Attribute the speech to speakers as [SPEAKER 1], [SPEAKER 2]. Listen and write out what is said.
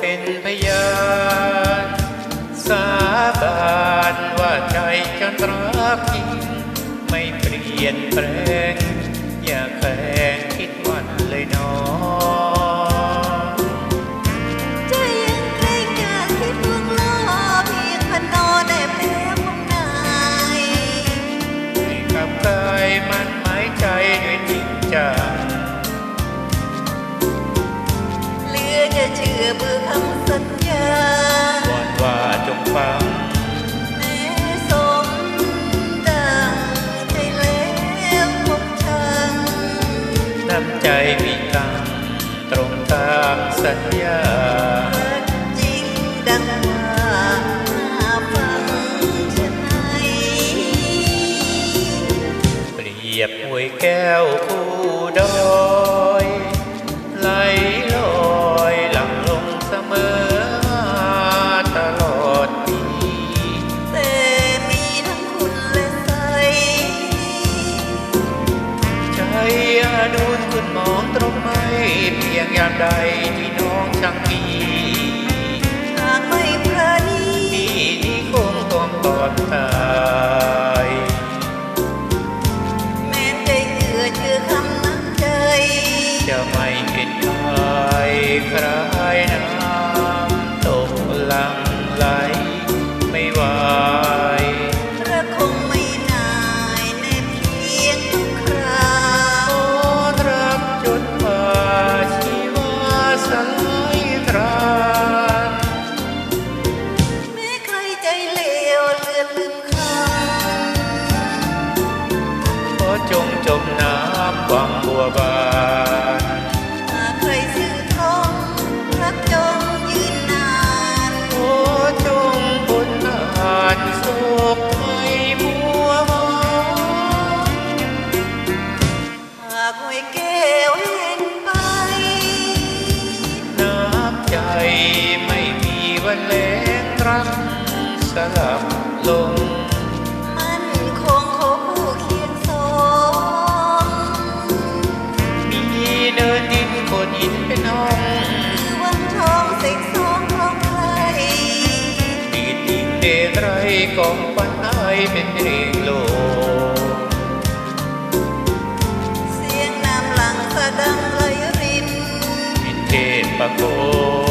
[SPEAKER 1] เป็นพยานสาบานว่า
[SPEAKER 2] ใจจะรักจริงไม่เปลี่ยนแปลงอยาก อเบื่อคำสัญญา
[SPEAKER 1] ก่อนว่าจงฟัง
[SPEAKER 2] แม้สมดังใจแล้วพบชัง
[SPEAKER 1] น้ำใจมีตังตรงตามสัญญา
[SPEAKER 2] รักจริงดังว่าน่าฟังชะไหน
[SPEAKER 1] เปรียบหวยแก้วคู่ดอยามใดที่น้องช่างมี
[SPEAKER 2] หากไม่พระนี
[SPEAKER 1] พี่นี้คงต้องตอบตาย
[SPEAKER 2] แม้ใจเชื่อเชื่อคำนั้นใจ
[SPEAKER 1] จะไม่เป็นใครใครน้ำ จงจมน้ำวังบัวบานำ
[SPEAKER 2] หากใครซื่อทองรักจงยืนนาน
[SPEAKER 1] ขอจงพ้นนานโศกให้บัวบาน
[SPEAKER 2] หากหวยแก้วเห็นไป
[SPEAKER 1] น้ำใจไม่มีวันแลงรักสลับลง นไอเป็นเพลงโลก
[SPEAKER 2] เสียงน้ำหลังสะดังไหลริน
[SPEAKER 1] มินเทศประโคม